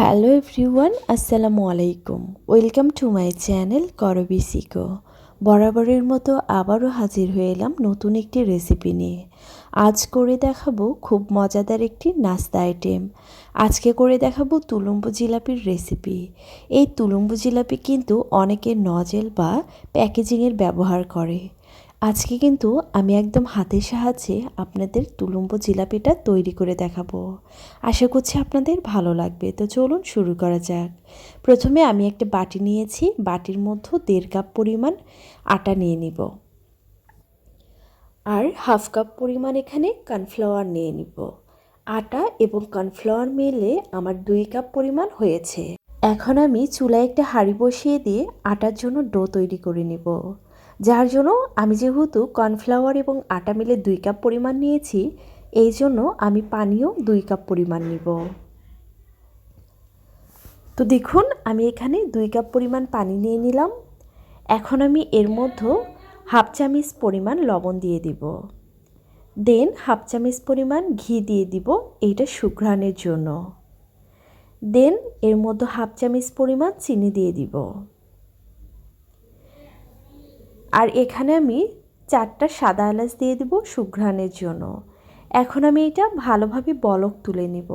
Hello everyone, আসসালামু আলাইকুম। Welcome to my channel করবি সিকো বরাবরের মতো আবারও হাজির হয়ে এলাম নতুন একটি রেসিপি নিয়ে। আজ করে দেখাবো খুব মজাদার একটি নাস্তা আইটেম। আজকে করে দেখাবো তুলুম্বু জিলাপির রেসিপি। এই তুলুম্বু জিলাপি কিন্তু অনেকে নজেল বা প্যাকেজিংয়ের ব্যবহার করে। আজকে কিন্তু আমি একদম হাতের সাহায্যে আপনাদের তুলুম্ব জিলাপিটা তৈরি করে দেখাবো। আশা করছি আপনাদের ভালো লাগবে। তো চলুন শুরু করা যাক। প্রথমে আমি একটা বাটি নিয়েছি। বাটির মধ্যে দেড় কাপ পরিমাণ আটা নিয়ে নিব। আর হাফ কাপ পরিমাণ এখানে কর্নফ্লাওয়ার নিয়ে নিব। আটা এবং কর্নফ্লাওয়ার মিলে আমার দুই কাপ পরিমাণ হয়েছে। এখন আমি চুলায় একটা হাঁড়ি বসিয়ে দিয়ে আটার জন্য ডো তৈরি করে নিব। যার জন্য আমি যেহেতু কর্নফ্লাওয়ার এবং আটা মিলে দুই কাপ পরিমাণ নিয়েছি, এই জন্য আমি পানিও দুই কাপ পরিমাণ নিব। তো দেখুন, আমি এখানে দুই কাপ পরিমাণ পানি নিয়ে নিলাম। এখন আমি এর মধ্যে হাফ চামিচ পরিমাণ লবণ দিয়ে দিব। দেন হাফ চামিচ পরিমাণ ঘি দিয়ে দিব এইটা সুঘ্রাণের জন্য। দেন এর মধ্যে হাফ চামিচ পরিমাণ চিনি দিয়ে দিব। আর এখানে আমি চারটা সাদা এলাচ দিয়ে দেবো সুঘ্রাণের জন্য। এখন আমি এটা ভালোভাবে বলক তুলে নিব।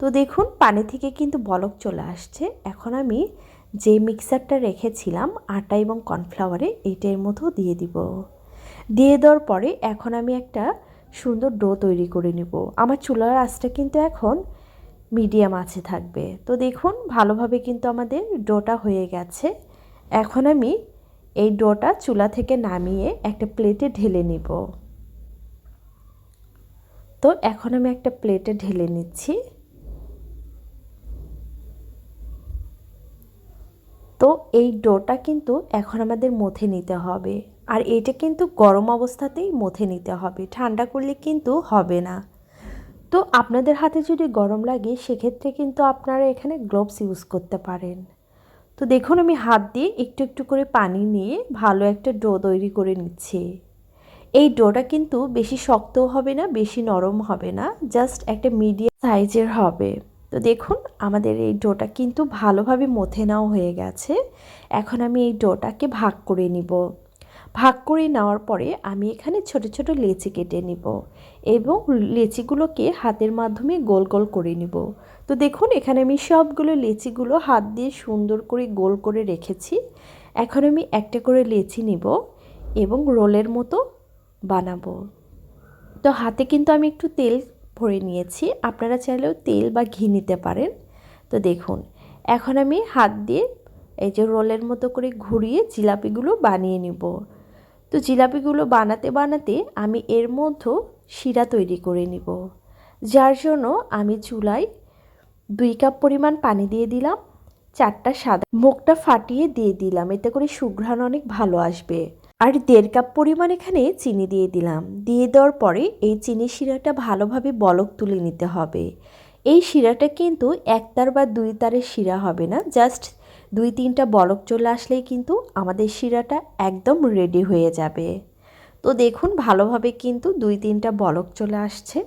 তো দেখুন, পানি থেকে কিন্তু বলক চলে আসছে। এখন আমি যে মিক্সারটা রেখেছিলাম, আটা এবং কর্নফ্লাওয়ারে এইটার মতো দিয়ে দিব। দিয়ে দেওয়ার পরে এখন আমি একটা সুন্দর ডো তৈরি করে নিব। আমার চুলার আঁচটা কিন্তু এখন মিডিয়াম আছে থাকবে। তো দেখুন, ভালোভাবে কিন্তু আমাদের ডোটা হয়ে গেছে। এখন আমি এই ডোটা চুলা থেকে নামিয়ে একটা প্লেটে ঢেলে নিব। তো এখন আমি একটা প্লেটে ঢেলে নিচ্ছি। তো এই ডোটা কিন্তু এখন আমাদের মথে নিতে হবে। আর এটা কিন্তু গরম অবস্থাতেই মথে নিতে হবে। ঠান্ডা করলে কিন্তু হবে না। তো আপনাদের হাতে যদি গরম লাগে, সেক্ষেত্রে কিন্তু আপনারা এখানে গ্লোভস ইউজ করতে পারেন। তো দেখুন আমি হাত দিয়ে একটু একটু করে পানি নিয়ে ভালো একটা ডো তৈরি করে নিচ্ছি। এই ডোটা কিন্তু বেশি শক্তও হবে না, বেশি নরম হবে না, জাস্ট একটা মিডিয়াম সাইজের হবে। তো দেখুন, আমাদের এই ডোটা কিন্তু ভালোভাবে মথে নাও হয়ে গেছে। এখন আমি এই ডোটাকে ভাগ করে নিব। ভাগ করে নেওয়ার পরে আমি এখানে ছোট ছোট লেচি কেটে নিব এবং লেচিগুলোকে হাতের মাধ্যমে গোল গোল করে নিব। তো দেখুন, এখানে আমি সবগুলো লেচিগুলো হাত দিয়ে সুন্দর করে গোল করে রেখেছি। এখন আমি একটা করে লেচি নিব এবং রোলের মতো বানাবো। তো হাতে কিন্তু আমি একটু তেল ভরে নিয়েছি। আপনারা চাইলেও তেল বা ঘি নিতে পারেন। তো দেখুন, এখন আমি হাত দিয়ে এই যে রোলের মতো করে ঘুরিয়ে জিলাপিগুলো বানিয়ে নিব। তো জিলাপিগুলো বানাতে বানাতে আমি এর মধ্যে শিরা তৈরি করে নিব। যার জন্য আমি চুলায় দুই কাপ পরিমাণ পানি দিয়ে দিলাম, চারটা সাদা মুখটা ফাটিয়ে দিয়ে দিলাম, এতে করে সুঘ্রাণ অনেক ভালো আসবে। আর দেড় কাপ পরিমাণ এখানে চিনি দিয়ে দিলাম। দিয়ে দেওয়ার পরে এই চিনি শিরাটা ভালোভাবে বলক তুলে নিতে হবে। এই শিরাটা কিন্তু একতার বা দুই তারের শিরা হবে না, জাস্ট দুই তিনটা বলক চলে আসলেই কিন্তু আমাদের শিরাটা একদম রেডি হয়ে যাবে। তো দেখুন ভালোভাবে কিন্তু দুই তিনটা বলক চলে আসছে।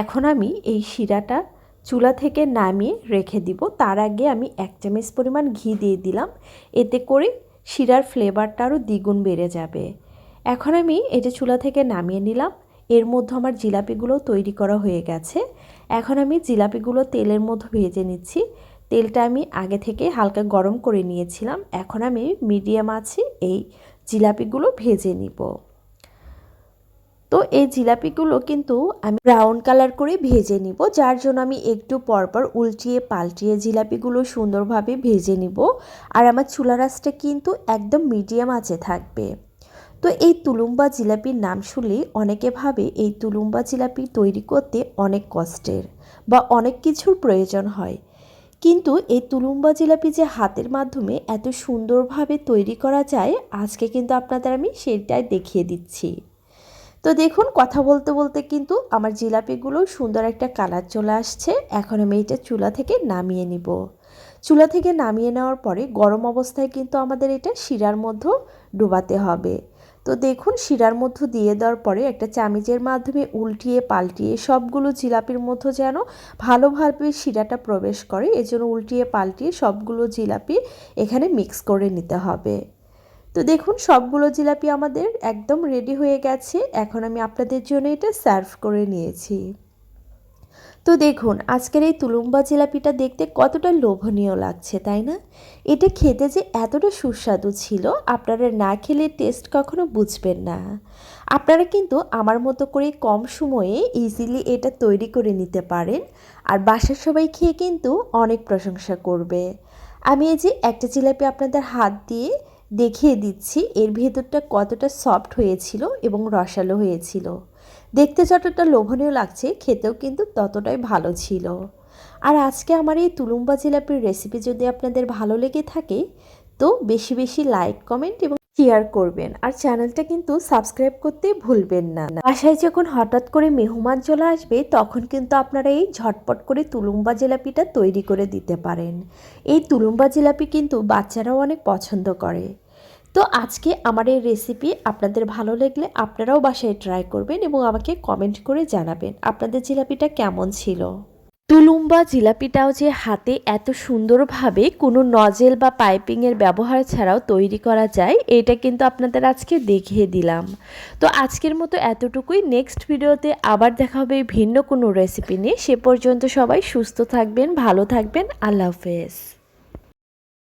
এখন আমি এই শিরাটা চুলা থেকে নামিয়ে রেখে দিব। তার আগে আমি এক চামচ পরিমাণ ঘি দিয়ে দিলাম। এতে করে শিরার ফ্লেভারটা আরও দ্বিগুণ বেড়ে যাবে। এখন আমি এটা চুলা থেকে নামিয়ে নিলাম, এর মধ্যে আমার জিলাপিগুলো তৈরি করা হয়ে গেছে। এখন আমি জিলাপিগুলো তেলের মধ্যে ভেজে নিচ্ছি। তেলটা আমি আগে থেকে হালকা গরম করে নিয়েছিলাম। এখন আমি মিডিয়াম আছি এই জিলাপিগুলো ভেজে নিব। তো এই জিলাপিগুলো কিন্তু আমি ব্রাউন কালার করে ভেজে নিব, যার জন্য আমি একটু পরপর উল্টিয়ে পাল্টিয়ে জিলাপিগুলো সুন্দরভাবে ভেজে নিব। আর আমার চুলা রাসটা কিন্তু একদম মিডিয়াম আছে থাকবে। তো এই তুলুম্বা জিলাপির নাম শুনলেই অনেকে ভাবে এই তুলুম্বা জিলাপি তৈরি করতে অনেক কষ্টের বা অনেক কিছুর প্রয়োজন হয়। কিন্তু এই তুলুম্বা জিলাপি যে হাতের মাধ্যমে এত সুন্দরভাবে তৈরি করা যায়, আজকে কিন্তু আপনাদের আমি সেটাই দেখিয়ে দিচ্ছি। তো দেখুন, কথা বলতে বলতে কিন্তু আমার জিলাপিগুলো সুন্দর একটা কালার চলে আসছে। এখন আমি এটা চুলা থেকে নামিয়ে নিব। চুলা থেকে নামিয়ে নেওয়ার পরে গরম অবস্থায় কিন্তু আমাদের এটা শিরার মধ্যে ডুবাতে হবে। তো দেখুন, শিরার মধ্যে দিয়ে দেওয়ার পরে একটা চামিচের মাধ্যমে উল্টিয়ে পাল্টিয়ে সবগুলো জিলাপির মধ্যে যেন ভালোভাবে শিরাটা প্রবেশ করে এজন্য উল্টিয়ে পাল্টিয়ে সবগুলো জিলাপি এখানে মিক্স করে নিতে হবে। তো দেখুন, সবগুলো জিলাপি আমাদের একদম রেডি হয়ে গেছে। এখন আমি আপনাদের জন্য এটা সার্ভ করে নিয়েছি। তো দেখুন, আজকের এই তুলুম্বা জিলাপিটা দেখতে কতটা লোভনীয় লাগছে, তাই না? এটা খেতে যে এতটা সুস্বাদু ছিল, আপনারা না খেলে টেস্ট কখনো বুঝবেন না। আপনারা কিন্তু আমার মতো করে কম সময়ে ইজিলি এটা তৈরি করে নিতে পারেন আর বাসার সবাই খেয়ে কিন্তু অনেক প্রশংসা করবে। আমি এই যে একটা জিলাপি আপনাদের হাত দিয়ে দেখিয়ে দিচ্ছি, এর ভেতরটা কতটা সফট হয়েছিল এবং রসালো হয়েছিল। দেখতে যতটা লোভনীয় লাগছে, খেতেও কিন্তু ততটাই ভালো ছিল। আর আজকে আমার এই তুলুম্বা জিলাপির রেসিপি যদি আপনাদের ভালো লেগে থাকে, তো বেশি বেশি লাইক কমেন্ট এবং শেয়ার করবেন। আর চ্যানেলটা কিন্তু সাবস্ক্রাইব করতে ভুলবেন না। বাসায় যখন হঠাৎ করে মেহমান চলে আসবে, তখন কিন্তু আপনারা এই ঝটপট করে তুলুম্বা জিলাপিটা তৈরি করে দিতে পারেন। এই তুলুম্বা জিলাপি কিন্তু বাচ্চারাও অনেক পছন্দ করে। তো আজকে আমার এই রেসিপি আপনাদের ভালো লাগলে আপনারাও বাসায় ট্রাই করবেন এবং আমাকে কমেন্ট করে জানাবেন আপনাদের জিলাপিটা কেমন ছিল। তুলুম্বা জিলাপিটাও যে হাতে এত সুন্দরভাবে কোনো নজেল বা পাইপিংয়ের ব্যবহার ছাড়াও তৈরি করা যায়, এটা কিন্তু আপনাদের আজকে দেখিয়ে দিলাম। তো আজকের মতো এতটুকুই। নেক্সট ভিডিওতে আবার দেখা হবে ভিন্ন কোনো রেসিপি নিয়ে। সে পর্যন্ত সবাই সুস্থ থাকবেন, ভালো থাকবেন। আল্লাহ হাফেজ।